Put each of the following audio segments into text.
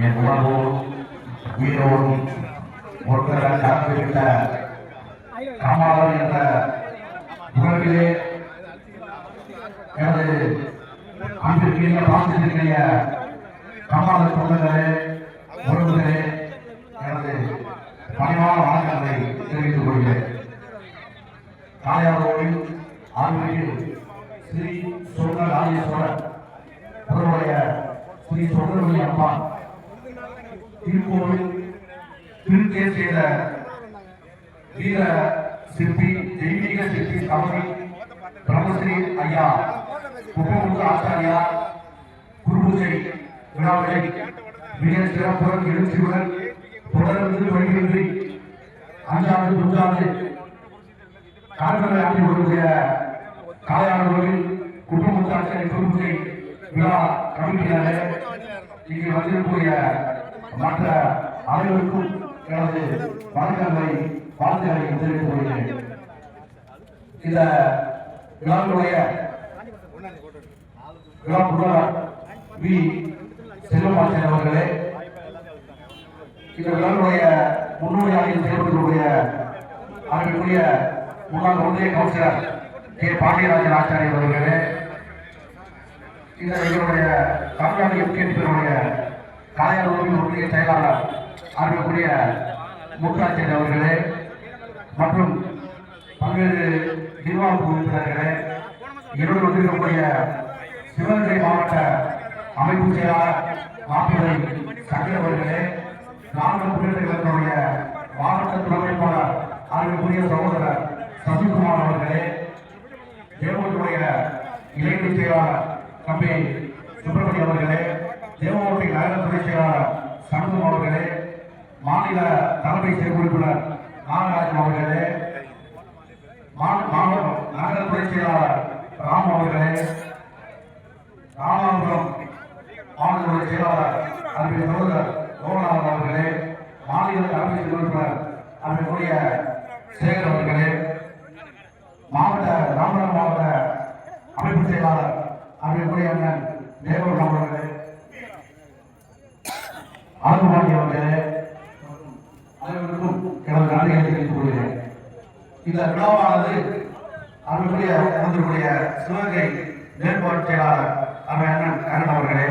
என் உணர்வோம் உயிரோடும் ஒருத்தர கலந்துவிட்ட என்ற உலகிலே எனது அன்பிற்குரிய பாசத்திற்குரிய கமால சொந்தங்களே உறவுகளே எனது பணிவான வணக்கங்களை தெரிவித்துக் கொள்கிறேன் தாயாரோடு ஆன்மீகில் ஸ்ரீ சொர்ணராஜேஸ்வரர் அவருடைய ஸ்ரீ சொர்ணமணி அம்மா திருக்கோவில் திருத்தேசிய வீர சிற்பி தெய்வீக சிற்பி தமிழ் பிரம்மஸ்ரீ ஐயா உபமுக ஆச்சாரியா குருபூஜை விழாவை மிக சிறப்புடன் எழுச்சியுடன் தொடர்ந்து வருகின்றி அஞ்சாவது துஞ்சாவது கால்களை ஆட்டி வருகிற காலையாளர்களில் குடும்பத்தாட்சி குருபூஜை விழா கமிட்டியாக இங்கு வந்திருக்கக்கூடிய மற்ற அனைவருக்கும் எனது வணக்கங்களை வாழ்த்துக்களை தெரிவித்துக் கொள்கிறேன். இந்த விழாவுடைய விழா முதல்வர் வி. செல்வமாச்சன் அவர்களே இந்த விழாவுடைய முன்னோடியாக செயல்படுத்தக்கூடிய அவர்களுடைய முன்னாள் ஒன்றிய கவுன்சிலர் கே. பாண்டியராஜன் ஆச்சாரியர் அவர்களே இந்த எங்களுடைய தமிழ்நாடு எம்கேபியினுடைய காயர் ஒன்றிய செயலாளர் அவர்களுடைய முத்தாச்சன் அவர்களே மற்றும் பல்வேறு நிர்வாக உறுப்பினர்களே இருவர் வந்திருக்கக்கூடிய சிவகங்கை மாவட்ட அமைப்பு செயலாளர் மாப்பிள்ளை சங்கர் அவர்களே நான்கு புரிதர்களுடைய மாவட்ட துணைப்பாளர் அவர்களுடைய சகோதரர் சசிகுமார் அவர்களே தேவனுடைய இளைஞர் செயலாளர் தம்பி சுப்பிரமணியம் அவர்களே தேவகோட்டை நகரத்துறை செயலாளர் சண்முகம் அவர்களே மாநில தலைமை செயல் உறுப்பினர் நாகராஜன் அவர்களே மா- மாவட்ட நகரத்துறை செயலாளர் ராம் அவர்களே ராமநாதபுரம் மாநில செயலாளர் அன்பின் சகோதரர் லோகநாதன் அவர்களே மாநில தலைமை செயல் உறுப்பினர் அன்பினுடைய சேகர் அவர்களே மாவட்ட ராமநாதபுரம் மாவட்ட அமைப்பு செயலாளர் அன்பிற்குரிய அண்ணன் தேவரம் அவர்களே அழகுமாணி அவர்களே அனைவருக்கும் எனது நன்றிகளை தெரிவித்துக் கொள்கிறேன். இந்த விழாவானது அன்புக்குரிய வந்திருக்கூடிய சிவகை மேம்பாட்டு செயலாளர் அவை அண்ணன் கரண் அவர்களே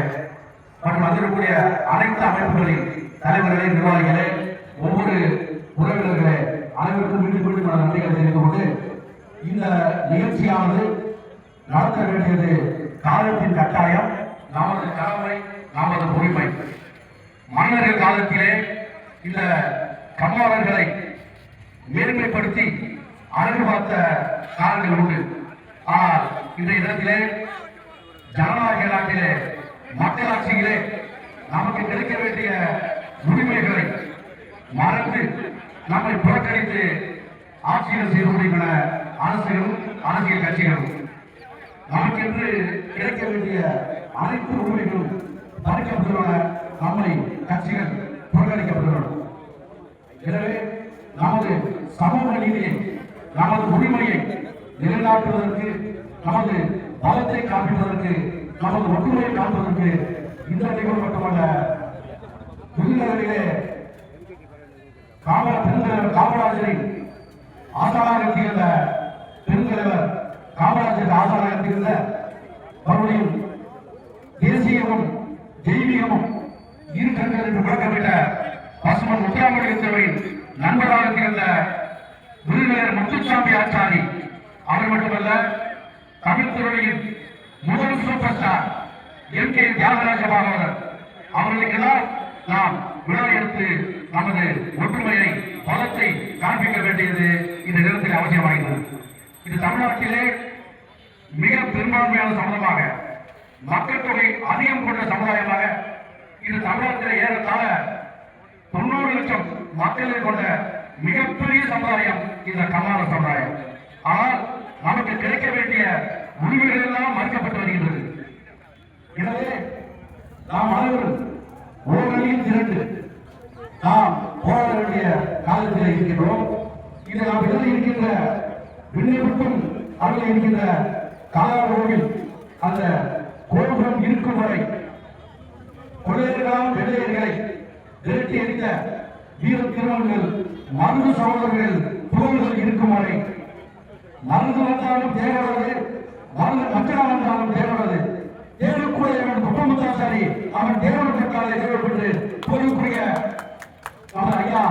மற்றும் வந்திருக்கக்கூடிய அனைத்து அமைப்புகளின் தலைவர்களே நிர்வாகிகளே ஒவ்வொரு உறவினர்களே அனைவருக்கும் மீண்டும் மீண்டும் எனது நன்றிகளை தெரிவித்துக் கொண்டு இந்த நிகழ்ச்சியானது நடத்த வேண்டியது காலத்தின் கட்டாயம் நமது கடமை நமது உரிமை மன்னர்கள் காலத்திலே இந்த கம்மாளர்களை மேன்மைப்படுத்தி அழகு பார்த்த காலங்கள் உண்டு. ஆனால் இந்த இடத்திலே ஜனநாயக நாட்டிலே மக்களாட்சியிலே நமக்கு கிடைக்க வேண்டிய உரிமைகளை மறந்து நம்மை புறக்கணித்து ஆட்சியில் செய்து கொண்டிருக்கிற அரசுகளும் அரசியல் கட்சிகளும் நமக்கென்று கிடைக்க வேண்டிய அனைத்து உரிமைகளும் பறிக்கப்பட்டுள்ளன நம்மை கட்சிகள் புறக்கணிக்கப்பட்டுள்ளன எனவே நமது சமூக நீதியை நமது உரிமையை நிலைநாட்டுவதற்கு நமது பலத்தை காட்டுவதற்கு நமது ஒற்றுமையை காண்பதற்கு இந்த நிகழ்வு மட்டுமல்ல புதுநகரிலே காவலர் பெருந்தலைவர் காமராஜரின் ஆசாராக தீர்ந்த பெருந்தலைவர் காமராஜர் ஆசாராக தீர்ந்த மறுபடியும் தேசியமும் தெய்வீகமும் இரு கண்கள் என்று முழக்கமிட்ட பசுமன் முத்துராமலிங்கத்தேவரின் நண்பராக இருந்த விருதுநகர் முத்துசாமி ஆச்சாரி. அவர் மட்டுமல்ல தமிழ் துறையின் முதல் super star M K Thyagaraja Bhagavathar. அவர்களுக்கெல்லாம் நாம் விழா எடுத்து நமது ஒற்றுமையை பலத்தை காண்பிக்க வேண்டியது இந்த நேரத்தில் அவசியமாகிறது இது தமிழ்நாட்டிலே மிக பெரும்பான்மையான சமுதாயமாக மக்கள் தொகை அதிகம் கொண்ட சமுதாயமாக இது தமிழகத்தில் ஏறத்தாழ தொண்ணூறு லட்சம் மக்களை கொண்ட மிகப்பெரிய சமுதாயம் இந்த கமார சமுதாயம். ஆனால் நமக்கு கிடைக்க வேண்டிய உரிமைகள் எல்லாம் மறுக்கப்பட்டு வருகின்றது. எனவே நாம் அனைவரும் ஓரணியில் திரண்டு நாம் போராட வேண்டிய காலத்தில் இருக்கின்றோம். இது நாம் எழுதி இருக்கின்ற விண்ணப்பிக்கும் அவர்கள் இருக்கின்ற காலாரோவில் அந்த கோபுரம் இருக்கும் வரை கொள்ளையர்களாம் வெள்ளையர்களை விரட்டி அடித்த வீர திருமணங்கள் மருந்து சகோதரர்கள் புகழ்கள் இருக்கும் வரை மருந்து வந்தாலும் தேவையானது மருந்து மச்சனா வந்தாலும் தேவையானது தேவக்கூடிய அவன் குப்பமுத்தாசாரி அவன் தேவன் தேவைப்பட்டு போய்க்கூடிய அவர் ஐயா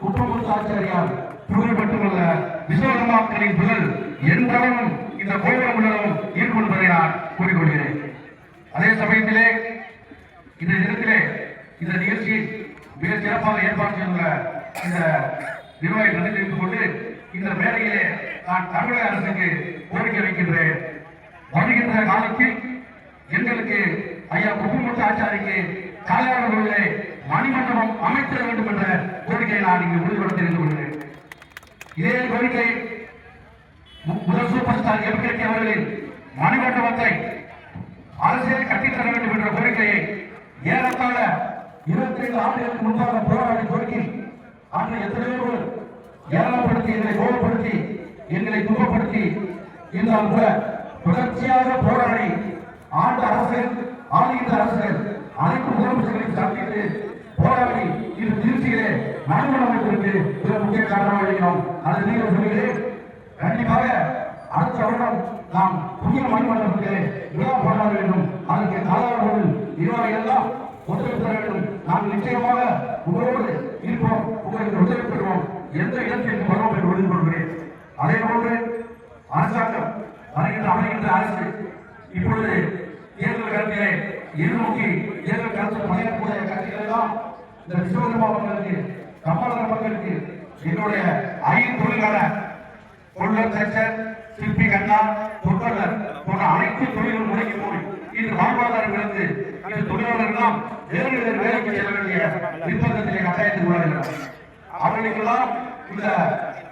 குப்பமுத்தாச்சாரியார் புகழ் மட்டுமல்ல விஸ்வகர்மாக்களின் புகழ் என்றளவும் இந்த கோபுரம் உள்ளதும் ஈர்க்கொள்வதை நான் கூறிக்கொள்கிறேன். அதே சமயத்திலே இந்த தினத்திலே இந்த நிகழ்ச்சியை மிக சிறப்பாக ஏற்பாடு செய்துள்ள இந்த நிர்வாகி நன்றி தெரிவித்துக் கொண்டு இந்த மேடையிலே நான் தமிழக அரசுக்கு கோரிக்கை வைக்கின்றேன். வருகின்ற காலத்தில் எங்களுக்கு ஐயா குப்பமுத்து ஆச்சாரிக்கு கலையாளர்களிலே மணிமண்டபம் அமைத்திட வேண்டும் என்ற கோரிக்கையை நான் இங்கு உறுதிபடுத்தி இருந்து கொள்கிறேன். இதே கோரிக்கை முதல் சூப்பர் அவர்களின் மணிமண்டபத்தை அரசியல் கட்டித்தர வேண்டும் என்ற கோரிக்கையை ஏறத்தாழ இருபத்தி ஐந்து ஆண்டுகளுக்கு முன்பாக போராடி கோரிக்கை அன்று எத்தனையோ ஏராளப்படுத்தி எங்களை கோபப்படுத்தி எங்களை துன்பப்படுத்தி இருந்தாலும் கூட தொடர்ச்சியாக போராடி ஆண்ட அரசியல் ஆளுகின்ற அரசியல் அனைத்து முதலமைச்சர்களையும் சந்தித்து போராடி இன்று திருச்சியிலே நடுமணம் அமைப்பிற்கு முக்கிய காரணமாக இருக்கிறோம். அதை நீங்கள் சொல்கிறேன் கண்டிப்பாக அடுத்த வருடம் நாம் புதிய மணிமண்டபத்திலே விழா கொண்டாட வேண்டும். அதற்கு காலாளர்கள் இவரை எல்லாம் ஒத்துழைப்பு தர வேண்டும். நாம் நிச்சயமாக உங்களோடு இருப்போம். உங்களுக்கு ஒத்துழைப்பு பெறுவோம். எந்த இடத்திற்கு வருவோம் என்று உறுதி கொள்கிறேன்? அதே போன்று அரசாங்கம் வருகின்ற அமைகின்ற அரசு இப்பொழுது தேர்தல் களத்திலே எதிர்நோக்கி தேர்தல் களத்தில் பணியாற்றக்கூடிய கட்சிகள் எல்லாம் இந்த விஸ்வகர்மா மக்களுக்கு கமலர மக்களுக்கு என்னுடைய ஐந்து தொழிலான பொருள் சிற்பி கண்ணா தொட்டலர் போன்ற அனைத்து தொழிலும் முடங்கி போய். இன்று வாழ்வாதாரம் இழந்து இந்த தொழிலாளர்களாம் வேறு வேறு வேலைக்கு செல்ல வேண்டிய நிர்பந்தத்திலே கட்டாயத்தில் உள்ளார்கள் அவர்களுக்கெல்லாம் இந்த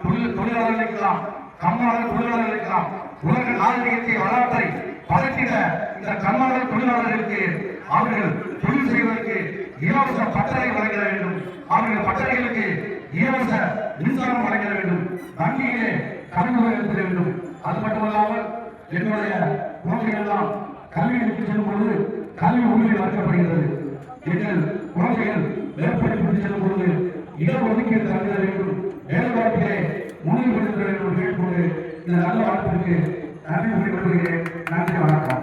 தொழில் தொழிலாளர்களுக்கெல்லாம் கம்மாளர் தொழிலாளர்களுக்கெல்லாம் உலக நாகரிகத்தை வரலாற்றை பரப்பிட இந்த கம்மாளர் தொழிலாளர்களுக்கு அவர்கள் தொழில் செய்வதற்கு இலவச பட்டறை வழங்க வேண்டும். அவர்கள் பட்டறைகளுக்கு இலவச மின்சாரம் வழங்க வேண்டும். வங்கியிலே கடன் வேண்டும். அது மட்டுமல்லாமல் என்னுடைய குழந்தைகள்லாம் எல்லாம் கல்வி செல்லும் பொழுது கல்வி உரிமை வளர்க்கப்படுகிறது. எங்கள் குழந்தைகள் மேற்படிப்பு செல்லும் பொழுது இடஒதுக்கீடு தர வேண்டும் வேலைவாய்ப்பிலே முன்னிலைப்படுத்த வேண்டும் என்று கேட்டுக்கொண்டு இந்த நல்ல வாய்ப்பிற்கு நன்றி கூறி நன்றி வணக்கம்.